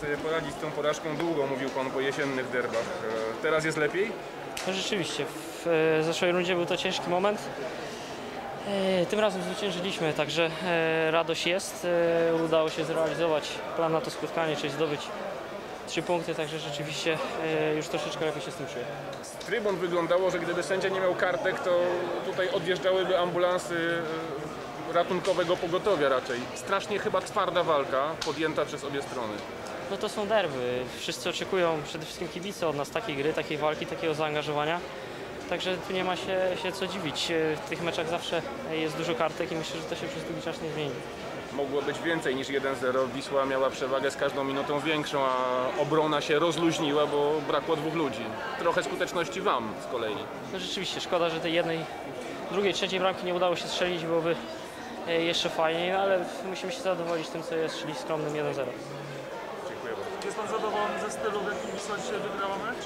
sobie poradzić z tą porażką długo, mówił Pan po jesiennych derbach. E, Teraz jest lepiej? No rzeczywiście, w e, zeszłej rundzie był to ciężki moment. E, Tym razem zwyciężyliśmy, także radość jest. Udało się zrealizować plan na to spotkanie, czyli zdobyć trzy punkty, także rzeczywiście już troszeczkę lepiej się z tym czuję. Z trybun wyglądało, że gdyby sędzia nie miał kartek, to tutaj odjeżdżałyby ambulansy ratunkowego pogotowia raczej. Strasznie chyba twarda walka podjęta przez obie strony. No to są derby. Wszyscy oczekują przede wszystkim kibice od nas takiej gry, takiej walki, takiego zaangażowania. Także tu nie ma się, się co dziwić. E, W tych meczach zawsze jest dużo kartek i myślę, że to się przez długi czas nie zmieni. Mogło być więcej niż 1-0. Wisła miała przewagę z każdą minutą większą, a obrona się rozluźniła, bo brakło dwóch ludzi. Trochę skuteczności Wam z kolei. No rzeczywiście, szkoda, że tej jednej, drugiej, trzeciej bramki nie udało się strzelić, byłoby e, jeszcze fajniej, no ale musimy się zadowolić tym, co jest, czyli skromnym 1-0. Pan zadowolony ze stylu, w jakim Wisła dzisiaj wygrała mecz?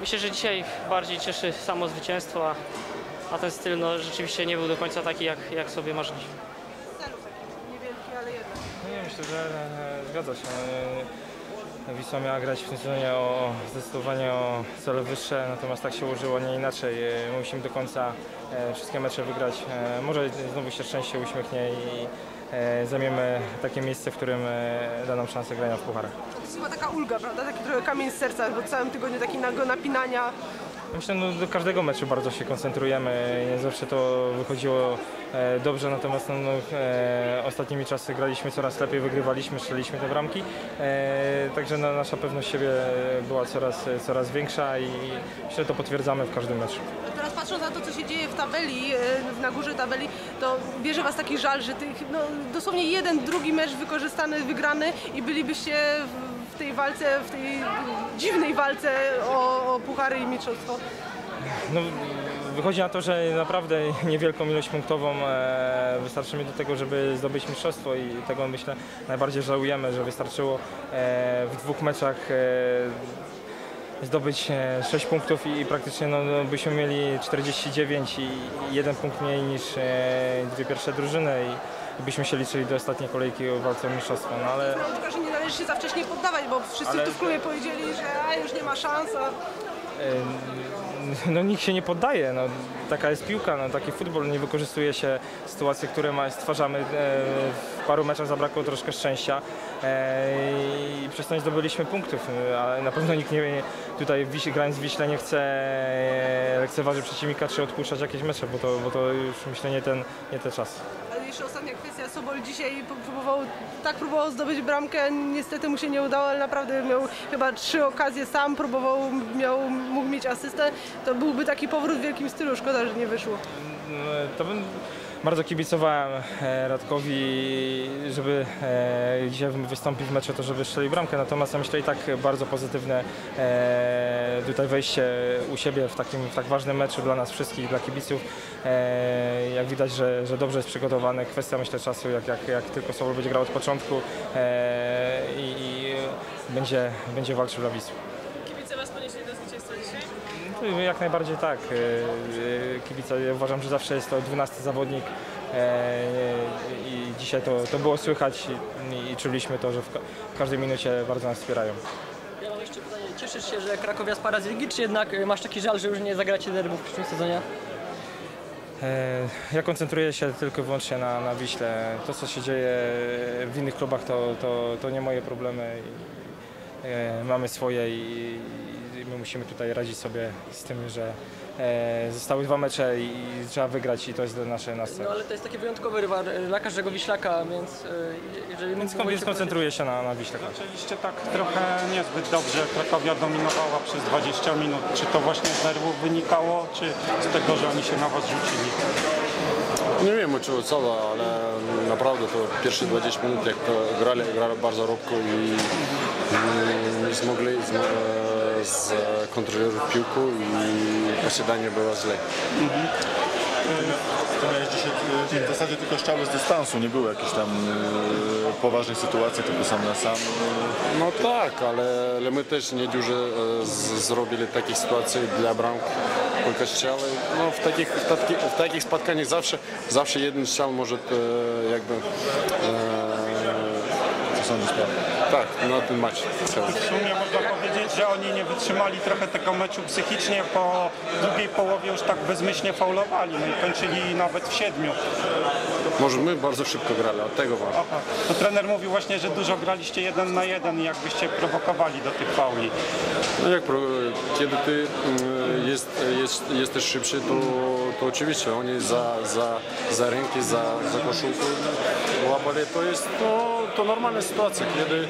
Myślę, że dzisiaj bardziej cieszy samo zwycięstwo, a, a ten styl no, rzeczywiście nie był do końca taki, jak, jak sobie marzyliśmy. celu taki niewielki, ale jednak. No nie, myślę, że e, zgadza się. E, Wisła miała grać w tym sezonie o zdecydowanie o cele wyższe, natomiast tak się ułożyło, nie inaczej. E, My musimy do końca e, wszystkie mecze wygrać. E, Może znowu się szczęście uśmiechnie i zajmiemy takie miejsce, w którym e, da nam szansę grania w pucharach. To jest chyba taka ulga, prawda? Taki trochę kamień z serca, bo całym tygodniu takiego napinania. Myślę, no do każdego meczu bardzo się koncentrujemy. Nie zawsze to wychodziło e, dobrze, natomiast no, no, e, ostatnimi czasy graliśmy coraz lepiej, wygrywaliśmy, strzeliliśmy te bramki. E, także no, nasza pewność siebie była coraz, coraz większa i myślę, że to potwierdzamy w każdym meczu. Patrząc na to, co się dzieje w tabeli, e, na górze tabeli, to bierze Was taki żal, że tych, no, dosłownie jeden, drugi mecz wykorzystany, wygrany i bylibyście w tej walce, w tej dziwnej walce o, o puchary i mistrzostwo. No, wychodzi na to, że naprawdę niewielką ilość punktową e, wystarczy mi do tego, żeby zdobyć mistrzostwo i tego myślę najbardziej żałujemy, że wystarczyło e, w dwóch meczach e, zdobyć e, 6 punktów i, praktycznie no, no, byśmy mieli 49 i, jeden punkt mniej niż e, dwie pierwsze drużyny i, byśmy się liczyli do ostatniej kolejki o walce o mistrzostwo. No, ale Nauczka, że nie należy się za wcześnie poddawać, bo wszyscy Ale- tu w klubie powiedzieli, że a, już nie ma szans. A... no nikt się nie poddaje. No, taka jest piłka, no, taki futbol. Nie wykorzystuje się sytuacji, które ma, stwarzamy. E, w paru meczach zabrakło troszkę szczęścia e, i przez to nie zdobyliśmy punktów. E, A na pewno nikt nie, tutaj Wiś, grając w Wiśle nie chce e, lekceważyć przeciwnika czy odpuszczać jakieś mecze, bo to, bo to już myślę nie ten, nie ten czas. Ale jeszcze ostatnia kwestia, Sobol dzisiaj próbował, tak próbował zdobyć bramkę, niestety mu się nie udało, ale naprawdę miał chyba trzy okazje sam, próbował, miał, mógł mieć asystę, to byłby taki powrót w wielkim stylu, szkoda, że nie wyszło. No, To bym bardzo kibicowałem e, Radkowi, żeby e, dzisiaj wystąpił w meczu, to żeby strzelił bramkę. Natomiast ja myślę i tak bardzo pozytywne e, tutaj wejście u siebie w takim w tak ważnym meczu dla nas wszystkich, dla kibiców. Jak widać, że, że dobrze jest przygotowany. Kwestia myślę czasu, jak, jak, jak tylko Sobol będzie grał od początku i, i będzie, będzie walczył dla Wisły. Kibice Was ponieśli do zwycięstwa dzisiaj? No, Jak najbardziej tak. E, e, Kibice, ja uważam, że zawsze jest to 12 zawodnik e, i dzisiaj to, to było słychać i, i czuliśmy to, że w, ka- w każdej minucie bardzo nas wspierają. Ja mam jeszcze pytanie, cieszysz się, że Krakowia spada z ligi, czy jednak masz taki żal, że już nie zagracie derby w przyszłym sezonie? Ja koncentruję się tylko i wyłącznie na, na Wiśle. To, co się dzieje w innych klubach, to, to, to nie moje problemy. Mamy swoje i, i my musimy tutaj radzić sobie z tym, że e, zostały dwa mecze i, i trzeba wygrać i to jest nasze nasz. No ale to jest taki wyjątkowy rywal e, dla każdego Wiślaka, więc e, jeżeli... Więc mógłby się na, na Wiślak. Zaczęliście tak trochę niezbyt dobrze, Krakowia dominowała przez 20 minut. Czy to właśnie z nerwów wynikało, czy z tego, że oni się na was rzucili? Nie wiem, czego cała, ale naprawdę to pierwsze 20 minut, jak grali, grali bardzo robko i mm, nie zmogli, zmogli zmo- skontrolować piłkę i posiadanie było źle. To miałeś dzisiaj y, w zasadzie tylko strzały z dystansu, nie było jakichś tam y, poważnych sytuacji, tylko sam na sam. No tak, ale, ale my też nie dużo e, z- zrobili takich sytuacji dla bramk. Tylko strzały. No, w, takich, w, takich, w takich spotkaniach zawsze, zawsze jeden strzał może e, jakby e, Co sądzisz, Paweł? Tak, na ten mecz. W sumie można powiedzieć, że oni nie wytrzymali trochę tego meczu psychicznie, po drugiej połowie już tak bezmyślnie faulowali, no i kończyli nawet w siedmiu. Może my bardzo szybko grali, od tego właśnie. Aha. To trener mówił właśnie, że dużo graliście jeden na jeden i jakbyście prowokowali do tych fauli. No jak, pro- kiedy ty mm, jest, jest, jesteś szybszy, to, to oczywiście oni za, za, za ręki, za, za koszulkę łapali. To jest to, to normalna sytuacja. Kiedy,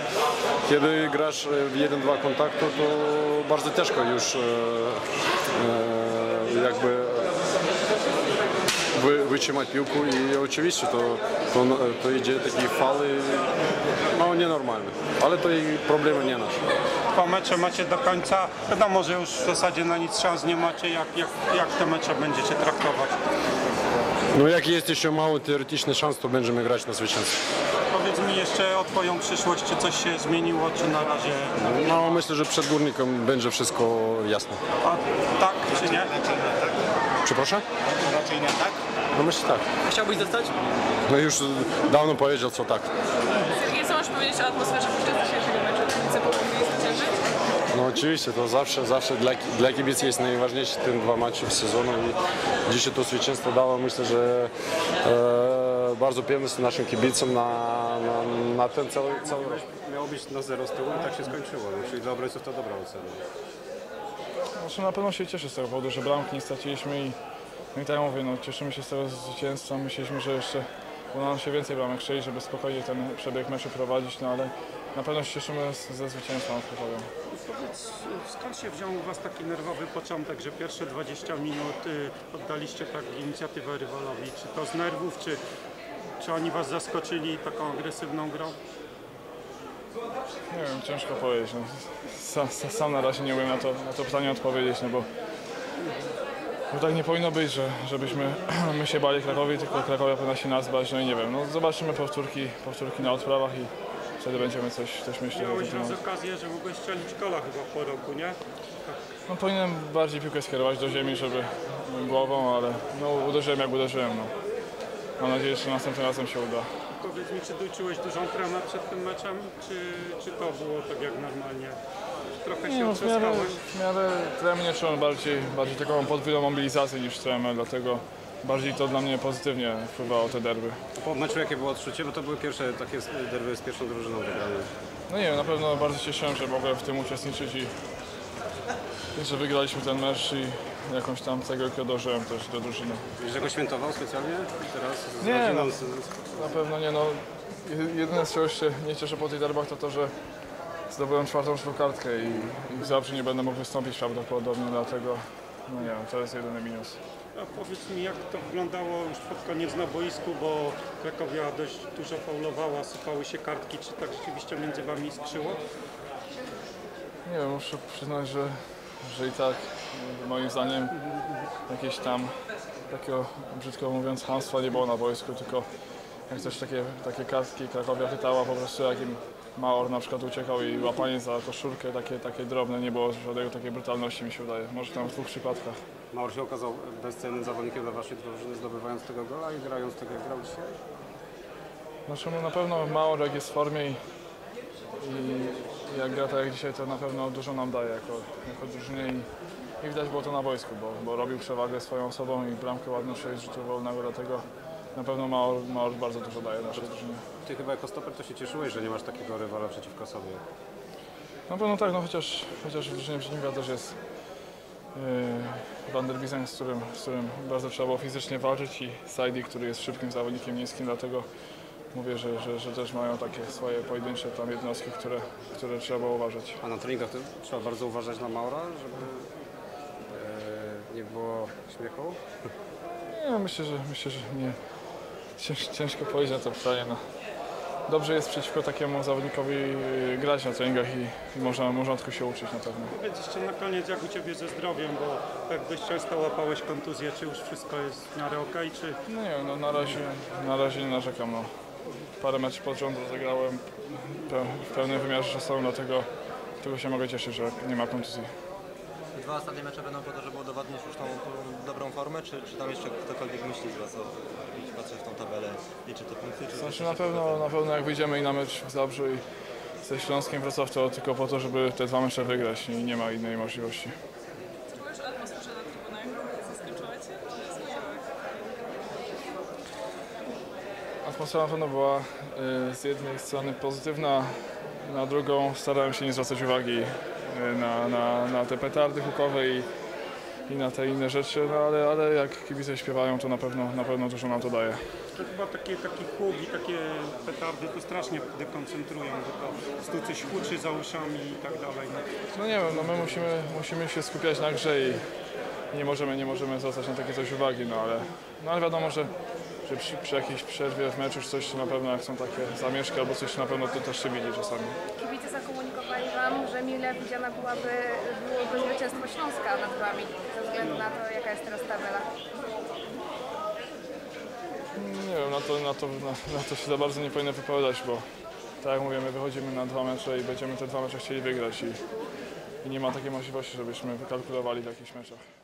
kiedy grasz w jeden-dwa kontaktu, to bardzo ciężko już e, e, jakby wy, wytrzymać piłkę i oczywiście to, to, to idzie takie fale no nienormalne. Ale to i problemy nie nasze. Dwa mecze macie do końca. Wiadomo, że już w zasadzie na nic szans nie macie. Jak, jak, jak te mecze będziecie traktować? No jak jest jeszcze mało teoretyczny szans, to będziemy grać na zwycięstwo. Powiedz mi jeszcze o Twoją przyszłość, czy coś się zmieniło, czy na razie... No myślę, że przed górnikiem będzie wszystko jasne. A tak, czy nie? Przepraszam? Raczej nie tak? No myślę tak. Chciałbyś zostać? No już dawno powiedział co tak. Sergiej, co możesz powiedzieć o atmosferze podczas dzisiejszego meczu? Pomogli zwyciężyć? No oczywiście, to zawsze, zawsze dla, dla kibicy jest najważniejsze te dwa mecze w sezonu i dzisiaj to zwycięstwo dało myślę, że e, bardzo pewność naszym kibicom na, na, na ten cały, cały rok. Miało być na zero z tyłu i tak się skończyło, no, czyli dla obrońców to dobra ocena. Znaczy na pewno się cieszę z tego powodu, że bramki nie straciliśmy i, no i tak jak mówię, no, cieszymy się z tego zwycięstwa. Myśleliśmy, że jeszcze uda nam się więcej bramek strzelić, żeby spokojnie ten przebieg meczu prowadzić, no ale na pewno się cieszymy ze zwycięstwa nad Krakowem. Powiedz, skąd się wziął u Was taki nerwowy początek, że pierwsze 20 minut y, oddaliście tak inicjatywę rywalowi? Czy to z nerwów, czy, czy oni Was zaskoczyli taką agresywną grą? Nie wiem, ciężko powiedzieć. No. Sam, sam na razie nie umiem na to, na to pytanie odpowiedzieć, no bo, bo tak nie powinno być, że, żebyśmy my się bali Krakowi, tylko Krakowia powinna się nas bać, no i nie wiem. No, zobaczymy powtórki, powtórki na odprawach i wtedy będziemy coś, coś myśleć. Miałeś raz okazję, że mogłeś strzelić gola chyba po roku, nie? No, powinienem bardziej piłkę skierować do ziemi, żeby głową, ale no, uderzyłem jak uderzyłem. No. Mam nadzieję, że następnym razem się uda. Powiedz mi, czy dojczyłeś dużą tremę przed tym meczem, czy, czy to było tak jak normalnie? Trochę się no, w miarę, w miarę tremy nie czułem, bardziej, bardziej taką podwójną mobilizację niż tremę, dlatego bardziej to dla mnie pozytywnie wpływało te derby. Po meczu jakie było odczucie, bo to były pierwsze takie derby z pierwszą drużyną wygrane. No nie wiem, na pewno bardzo się cieszyłem, że mogłem w tym uczestniczyć i że wygraliśmy ten mecz i jakąś tam cegiełkę dożyłem też do drużyny. Że go świętował specjalnie teraz z Nie, rodziną? no. z- Na pewno nie, no je- jedyne z czego się nie cieszę po tych derbach to to, że zdobyłem czwartą kartkę i, i w Zabrze nie będę mógł wystąpić prawdopodobnie, dlatego no nie wiem, to jest jedyny minus. A powiedz mi, jak to wyglądało już pod koniec na boisku, bo Krakowia dość dużo faulowała, sypały się kartki, czy tak rzeczywiście między Wami skrzyło? Nie wiem, muszę przyznać, że, że i tak moim zdaniem jakieś tam takiego brzydko mówiąc hamstwa nie było na boisku, tylko jak coś takie, takie kartki Krakowia chytała po prostu jakim Maor na przykład uciekał i łapanie za koszulkę takie, takie drobne, nie było żadnego takiej brutalności mi się wydaje, może tam w dwóch przypadkach. Maur się okazał bezcennym zawodnikiem dla waszej drużyny, zdobywając tego gola i grając tego jak grał dzisiaj. Znaczy no na pewno Maor jak jest w formie i, i jak gra tak jak dzisiaj to na pewno dużo nam daje jako, jako drużynie i, i widać było to na boisku, bo, bo robił przewagę swoją osobą i bramkę ładną strzelił z rzutu wolnego, dlatego na pewno Maor, Maor bardzo dużo daje naszej drużynie. Ty chyba jako stoper to się cieszyłeś, że nie masz takiego rywala przeciwko sobie. Na pewno tak, no chociaż, chociaż w drużynie przeciwnika też jest yy, Van der Biesen, z którym, z którym bardzo trzeba było fizycznie walczyć i Saidi, który jest szybkim zawodnikiem niskim, dlatego mówię, że, że, że też mają takie swoje pojedyncze tam jednostki, które, które trzeba uważać. A na treningach trzeba bardzo uważać na Maura, żeby e, nie było śmiechu. Nie, myślę, że myślę, że nie. Cięż, ciężko powiedzieć na to pytanie. No. Dobrze jest przeciwko takiemu zawodnikowi yy, grać na treningach i, i można, można tylko się uczyć na pewno. Powiedz jeszcze na koniec, jak u Ciebie ze zdrowiem, bo tak dość często łapałeś kontuzję, czy już wszystko jest w miarę okej, czy No nie wiem, no na razie, na razie nie narzekam. No. Parę meczów pod rząd rozegrałem pe, w pełnym wymiarze czasowym, dlatego tylko się mogę cieszyć, że nie ma kontuzji. Dwa ostatnie mecze będą po to, żeby udowodnić już tą, tą dobrą formę, czy, czy tam jeszcze ktokolwiek myśli z Was o patrzę w tą tabelę, liczy te punkty, czy Znaczy na pewno, na pewno jak wyjdziemy i na mecz w Zabrzu i, ze Śląskiem Wrocław to tylko po to, żeby te dwa mecze wygrać i nie ma innej możliwości. Co powiesz o atmosferze na trybunach? Zaskoczyła Cię? Czy nie spodziewałeś? Atmosfera na pewno była y, z jednej strony pozytywna, na drugą starałem się nie zwracać uwagi y, na, na, na te petardy hukowe i, i na te inne rzeczy, no ale, ale jak kibice śpiewają, to na pewno, na pewno dużo nam to daje. To chyba takie, taki huk i takie petardy to strasznie dekoncentrują, bo to coś huczy za uszami i tak dalej. No. No nie wiem, no my musimy, musimy się skupiać na grze i nie możemy, nie możemy zwracać na takie coś uwagi, no ale, no ale wiadomo, że, że przy, przy jakiejś przerwie w meczu coś na pewno jak są takie zamieszki albo coś na pewno to też się widzi czasami. Kibice zakomunikowali Wam, że mile widziana byłaby, byłoby zwycięstwo Śląska nad Wami, ze względu na to, jaka jest teraz tabela. Nie wiem, na to, na, to, na, na to się za bardzo nie powinno wypowiadać, bo tak jak mówię, my wychodzimy na dwa mecze i będziemy te dwa mecze chcieli wygrać i, i nie ma takiej możliwości, żebyśmy wykalkulowali w jakichś meczach.